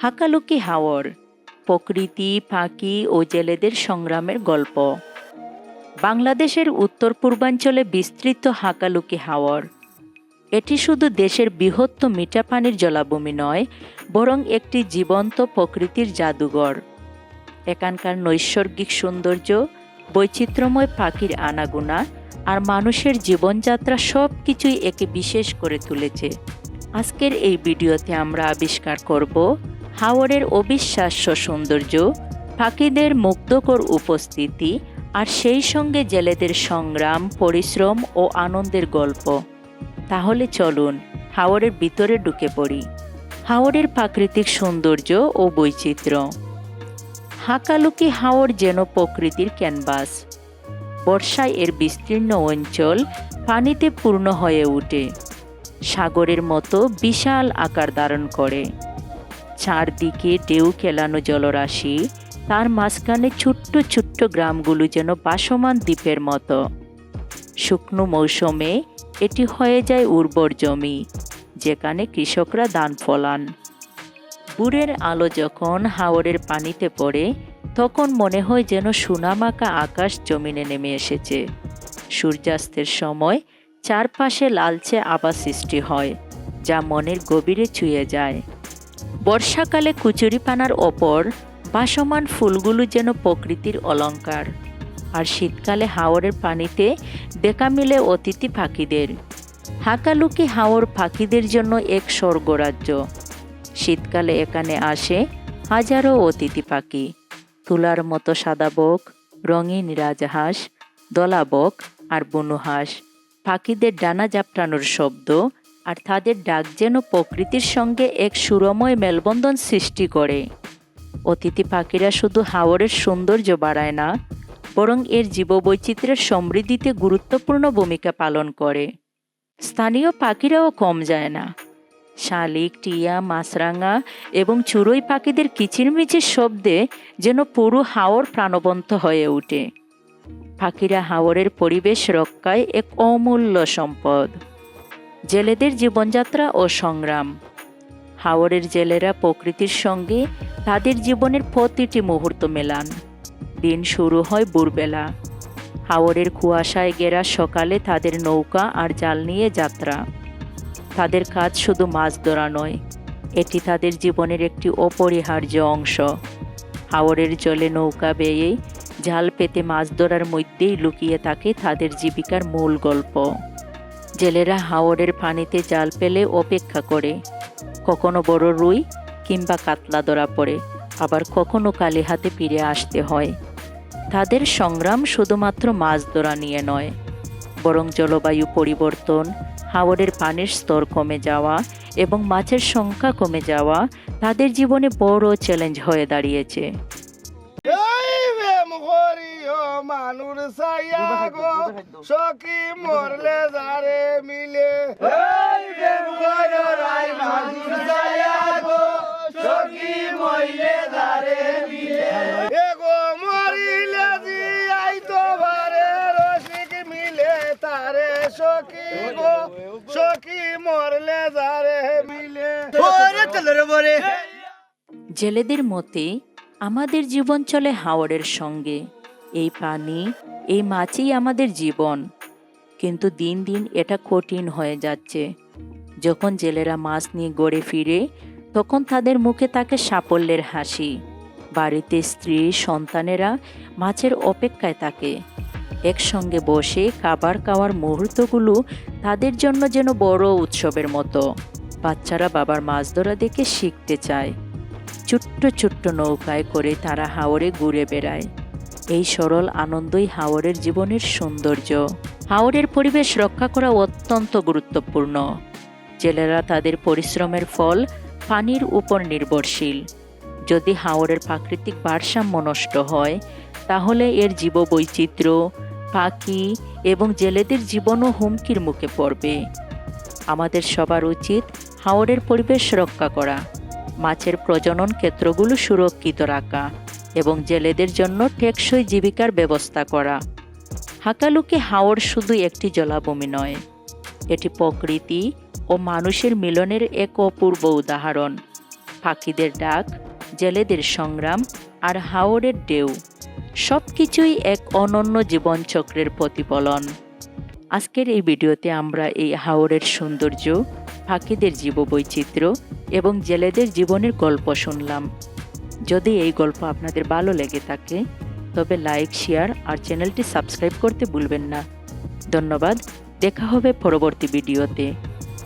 হাকালুকি হাওর, প্রকৃতি পাখি ও জেলেদের সংগ্রামের গল্প। বাংলাদেশের উত্তর পূর্বাঞ্চলে বিস্তৃত হাকালুকি হাওর। এটি শুধু দেশের বৃহত্তম মিঠা পানির জলাভূমি নয়, বরং একটি জীবন্ত প্রকৃতির জাদুঘর। এখানকার নৈসর্গিক সৌন্দর্য, বৈচিত্র্যময় পাখির আনাগুনা আর মানুষের জীবনযাত্রা সব কিছুই একে বিশেষ করে তুলেছে। আজকের এই ভিডিওতে আমরা আবিষ্কার করব হাওরের অবিশ্বাস্য সৌন্দর্য পাখিদের মুগ্ধকর উপস্থিতি আর সেই সঙ্গে জেলেদের সংগ্রাম, পরিশ্রম ও আনন্দের গল্প। তাহলে চলুন হাওরের ভিতরে ঢুকে পড়ি। হাওরের প্রাকৃতিক সৌন্দর্য ও বৈচিত্র্য। হাকালুকি হাওর যেন প্রকৃতির ক্যানভাস। বর্ষায় এর বিস্তীর্ণ অঞ্চল পানিতে পূর্ণ হয়ে ওঠে। সাগরের মতো বিশাল আকার ধারণ করে। চারদিকে ঢেউ খেলানো জলরাশি, তার মাঝখানে ছোট্ট ছোট্ট গ্রামগুলো যেন বাসমান দ্বীপের মতো। শুকনো মৌসুমে এটি হয়ে যায় উর্বর জমি, যেখানে কৃষকরা ধান ফলান। বুড়ের আলো যখন হাওরের পানিতে পড়ে, তখন মনে হয় যেন সোনামাকা আকাশ জমিনে নেমে এসেছে। সূর্যাস্তের সময় চারপাশে লালচে আবার সৃষ্টি হয়, যা মনের গভীরে ছুঁয়ে যায়। বর্ষাকালে কুচুরিপানার ওপর বাসমান ফুলগুলো যেন প্রকৃতির অলংকার আর শীতকালে হাওরের পানিতে দেখা মিলে অতিথি পাখিদের। হাকালুকি হাওর পাখিদের জন্য এক স্বর্গরাজ্য। শীতকালে এখানে আসে হাজারো অতিথি পাখি। তুলার মতো সাদা বক, রঙিন রাজহাঁস দলাবক আর বনুহাঁস পাখিদের ডানা জাপটানোর শব্দ আর তাদের ডাক যেন প্রকৃতির সঙ্গে এক সুরময় মেলবন্ধন সৃষ্টি করে। অতিথি পাখিরা শুধু হাওরের সৌন্দর্য বাড়ায় না, বরং এর জীববৈচিত্র্যের সমৃদ্ধিতে গুরুত্বপূর্ণ ভূমিকা পালন করে। স্থানীয় পাখিরাও কম যায় না। শালিক, টিয়া, মাছরাঙা এবং চুরই পাখিদের কিচিরমিচির শব্দে যেন পুরো হাওর প্রাণবন্ত হয়ে ওঠে। পাখিরা হাওরের পরিবেশ রক্ষায় এক অমূল্য সম্পদ। জেলেদের জীবনযাত্রা ও সংগ্রাম। হাওরের জেলেরা প্রকৃতির সঙ্গে তাদের জীবনের প্রতিটি মুহূর্ত মেলান। দিন শুরু হয় ভোরবেলা। হাওরের কুয়াশায় ঘেরা সকালে তাদের নৌকা আর জাল নিয়ে যাত্রা। তাদের কাজ শুধু মাছ ধরা নয়, এটি তাদের জীবনের একটি অপরিহার্য অংশ। হাওরের জলে নৌকা বেয়ে জাল পেতে মাছ ধরার মধ্যেই লুকিয়ে থাকে তাদের জীবিকার মূল গল্প। জেলেরা হাওরের পানিতে জাল পেলে অপেক্ষা করে। কখনো বড় রুই কিংবা কাতলা ধরা পড়ে, আবার কখনো কালি হাতে ফিরে আসতে হয়। তাদের সংগ্রাম শুধুমাত্র মাছ ধরা নিয়ে নয়, বরং জলবায়ু পরিবর্তন, হাওরের পানির স্তর কমে যাওয়া এবং মাছের সংখ্যা কমে যাওয়া তাদের জীবনে বড় চ্যালেঞ্জ হয়ে দাঁড়িয়েছে। সাইয়া গো, সখী মরলে সখী গো সখী মরলে যারে মিলে। ওরে চলরে বরে। জেলেদের মতে আমাদের জীবন চলে হাওড়ের সঙ্গে। এই পানি এই মাছই আমাদের জীবন। কিন্তু দিন দিন এটা কঠিন হয়ে যাচ্ছে। যখন জেলেরা মাছ নিয়ে গড়ে ফিরে তখন তাদের মুখে তাকে সাফল্যের হাসি। বাড়িতে স্ত্রী সন্তানেরা মাছের অপেক্ষায় থাকে। একসঙ্গে বসে খাবার খাওয়ার মুহূর্তগুলো তাদের জন্য যেন বড় উৎসবের মতো। বাচ্চারা বাবার মাছ ধরা দেখে শিখতে চায়। ছোট্ট ছোট্ট নৌকায় করে তারা হাওরে ঘুরে বেড়ায়। এই সরল আনন্দই হাওরের জীবনের সৌন্দর্য। হাওরের পরিবেশ রক্ষা করা অত্যন্ত গুরুত্বপূর্ণ। জেলেরা তাদের পরিশ্রমের ফল পানির উপর নির্ভরশীল। যদি হাওরের প্রাকৃতিক ভারসাম্য নষ্ট হয় তাহলে এর জীববৈচিত্র্য পাখি এবং জেলেদের জীবনও হুমকির মুখে পড়বে। আমাদের সবার উচিত হাওরের পরিবেশ রক্ষা করা, মাছের প্রজনন ক্ষেত্রগুলো সুরক্ষিত রাখা এবং জেলেদের জন্য টেকসই জীবিকার ব্যবস্থা করা। হাকালুকি হাওর শুধু একটি জলাভূমি নয়, এটি প্রকৃতি ও মানুষের মিলনের এক অপূর্ব উদাহরণ। পাখিদের ডাক, জেলেদের সংগ্রাম আর হাওরের ঢেউ। সব কিছুই এক অনন্য জীবনচক্রের প্রতিফলন। আজকের এই ভিডিওতে আমরা এই হাওরের সৌন্দর্য, পাখিদের জীববৈচিত্র্য এবং জেলেদের জীবনের গল্প শুনলাম। যদি এই গল্প আপনাদের ভালো লেগে থাকে, তবে লাইক, শেয়ার আর চ্যানেলটি সাবস্ক্রাইব করতে ভুলবেন না। ধন্যবাদ, দেখা হবে পরবর্তী ভিডিওতে।